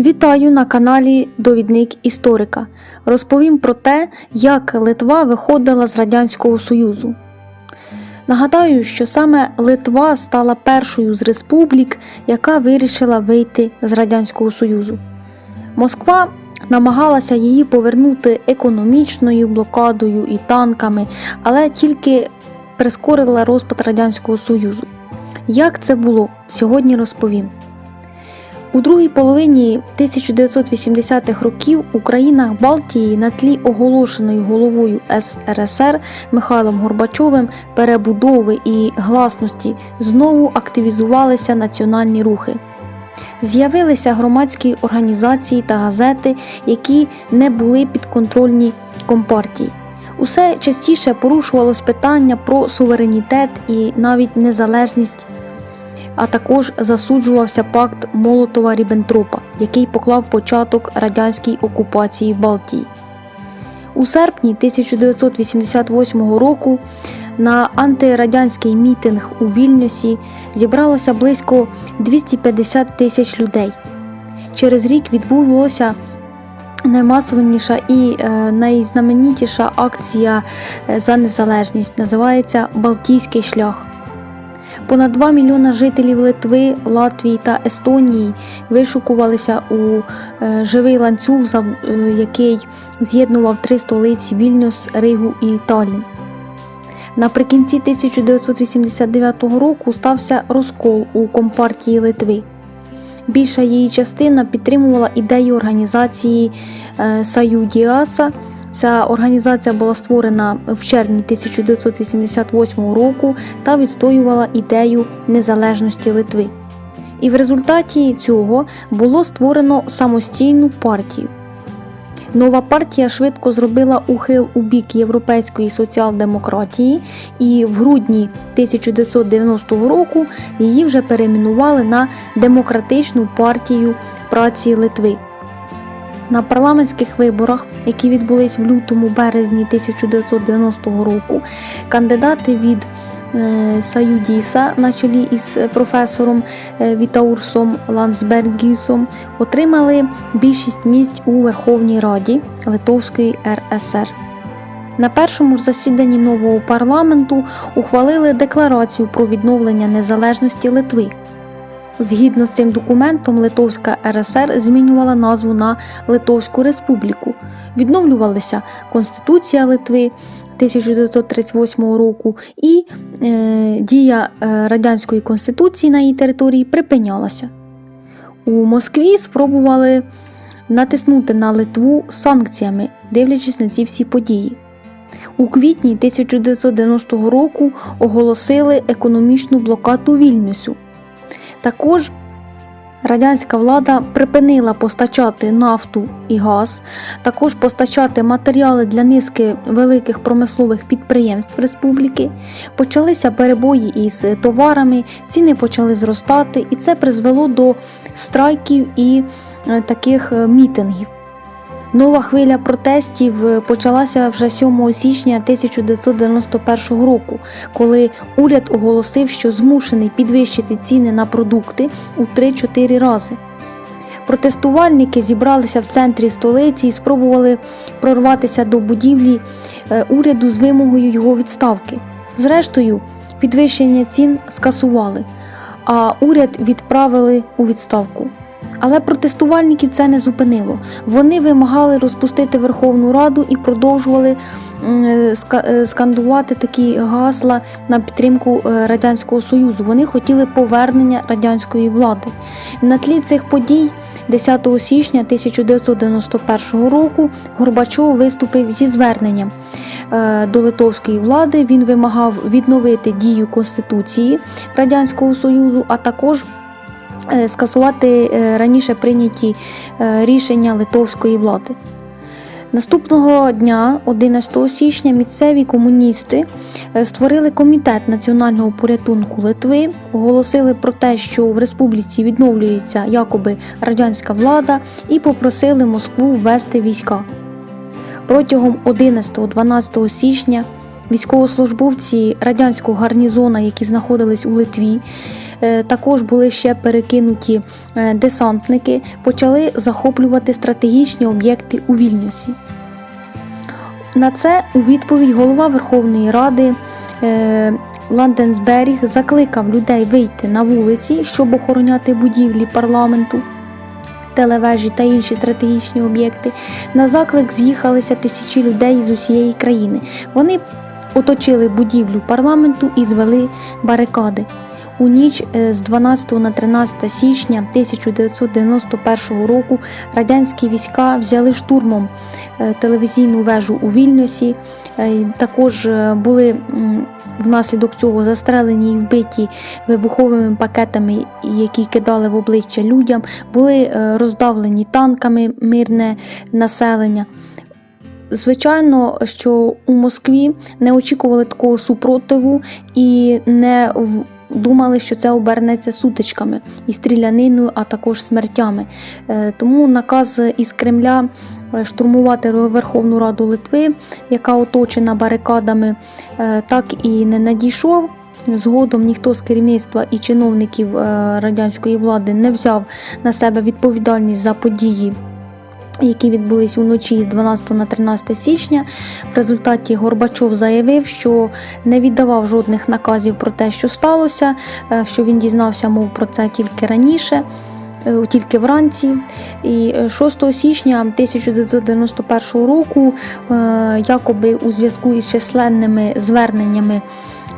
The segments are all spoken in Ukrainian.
Вітаю на каналі Довідник Історика. Розповім про те, як Литва виходила з Радянського Союзу. Нагадаю, що саме Литва стала першою з республік, яка вирішила вийти з Радянського Союзу. Москва намагалася її повернути економічною блокадою і танками, але тільки прискорила розпад Радянського Союзу. Як це було, сьогодні розповім. У другій половині 1980-х років у країнах Балтії на тлі оголошеної головою СРСР Михайлом Горбачовим перебудови і гласності знову активізувалися національні рухи. З'явилися громадські організації та газети, які не були підконтрольні компартії. Усе частіше порушувалось питання про суверенітет і навіть незалежність а також засуджувався пакт Молотова Ріббентропа, який поклав початок радянській окупації Балтії. У серпні 1988 року на антирадянський мітинг у Вільнюсі зібралося близько 250 тисяч людей. Через рік відбулося наймасовніша і е, найзнаменітіша акція е, за незалежність називається Балтійський шлях. Понад 2 мільйона жителів Литви, Латвії та Естонії вишукувалися у е, живий ланцюг, е, який з'єднував три столиці Вільнюс, Ригу і Таллін. Наприкінці 1989 року стався розкол у Компартії Литви. Більша її частина підтримувала ідею організації е, Саюдіаса. Ця організація була створена в червні 1988 року та відстоювала ідею незалежності Литви. І в результаті цього було створено самостійну партію. Нова партія швидко зробила ухил у бік європейської соціал-демократії, і в грудні 1990 року її вже перейменували на Демократичну партію праці Литви. На парламентських виборах, які відбулись в лютому березні 1990 року, кандидати від е, Саюдіса на чолі із професором е, Вітаурсом Лансбергісом отримали більшість місць у Верховній Раді Литовської РСР. На першому засіданні нового парламенту ухвалили декларацію про відновлення незалежності Литви. Згідно з цим документом, Литовська РСР змінювала назву на Литовську Республіку. Відновлювалася Конституція Литви 1938 року, і е, дія е, радянської конституції на її території припинялася. У Москві спробували натиснути на Литву санкціями, дивлячись на ці всі події. У квітні 1990 року оголосили економічну блокаду Вільнюсу. Також радянська влада припинила постачати нафту і газ, також постачати матеріали для низки великих промислових підприємств республіки. Почалися перебої із товарами, ціни почали зростати, і це призвело до страйків і е, таких е, мітингів. Нова хвиля протестів е, почалася вже 7 січня 1991 року, коли уряд оголосив, що змушений підвищити ціни на продукти у 3-4 рази. Протестувальники зібралися в центрі столиці і спробували прорватися до будівлі е, уряду з вимогою його відставки. Зрештою, підвищення цін скасували, а уряд відправили у відставку. Але протестувальників це не зупинило. Вони вимагали розпустити Верховну Раду і продовжували е, ска- скандувати такі гасла на підтримку е, Радянського Союзу. Вони хотіли повернення радянської влади. На тлі цих подій 10 січня 1991 року Горбачов виступив зі зверненням е, до литовської влади. Він вимагав відновити дію Конституції Радянського Союзу, а також скасувати е, раніше прийняті е, рішення литовської влади. Наступного дня, 11 січня, місцеві комуністи е, створили комітет національного порятунку Литви, оголосили про те, що в республіці відновлюється якоби радянська влада, і попросили Москву ввести війська. Протягом 11-12 січня військовослужбовці радянського гарнізона, які знаходились у Литві, е, також були ще перекинуті е, десантники, почали захоплювати стратегічні об'єкти у Вільнюсі. На це у відповідь голова Верховної Ради е, Ланденсберіг закликав людей вийти на вулиці, щоб охороняти будівлі парламенту, телевежі та інші стратегічні об'єкти. На заклик з'їхалися тисячі людей з усієї країни. Вони оточили будівлю парламенту і звели барикади. У ніч е, з 12 на 13 січня 1991 року радянські війська взяли штурмом е, телевізійну вежу у Вільнюсі. Е, Також були внаслідок цього застрелені і вбиті вибуховими пакетами, які кидали в обличчя людям, були роздавлені танками мирне населення. Звичайно, що у Москві не очікували такого супротиву і не думали, що це обернеться сутичками і стріляниною, а також смертями. Е, Тому наказ із Кремля е, штурмувати Верховну Раду Литви, яка оточена барикадами, е, так і не надійшов. Згодом ніхто з керівництва і чиновників радянської влади не взяв на себе відповідальність за події які відбулись уночі з 12 на 13 січня. В результаті Горбачов заявив, що не віддавав жодних наказів про те, що сталося, е, що він дізнався, мов про це тільки раніше. е, Тільки вранці, і е, 6 січня 1991 року, е, якоби у зв'язку із численними зверненнями, е,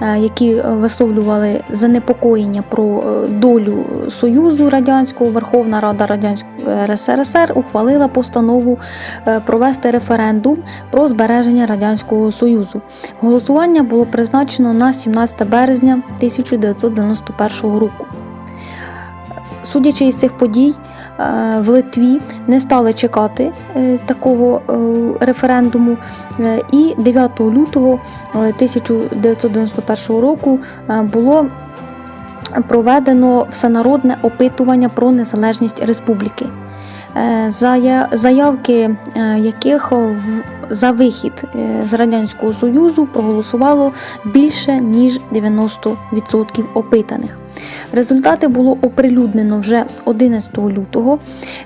які е, висловлювали занепокоєння про е, долю Союзу радянського, Верховна Рада Радянського РСРСР ухвалила постанову е, провести референдум про збереження радянського союзу. Голосування було призначено на 17 березня 1991 року. Судячи із цих подій, е, в Литві не стали чекати е, такого е, референдуму, е, і 9 лютого е, 1991 року е, було проведено всенародне опитування про незалежність республіки. Е, зая- Заявки е, яких за вихід е, з Радянського Союзу проголосувало більше ніж 90% опитаних. Результати було оприлюднено вже 11 лютого,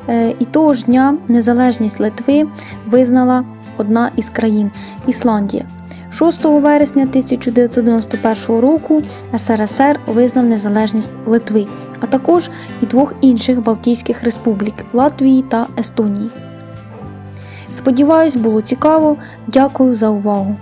е, і того ж дня незалежність Литви визнала одна із країн Ісландія. 6 вересня 1991 року СРСР визнав незалежність Литви, а також і двох інших Балтійських республік Латвії та Естонії. Сподіваюсь, було цікаво. Дякую за увагу!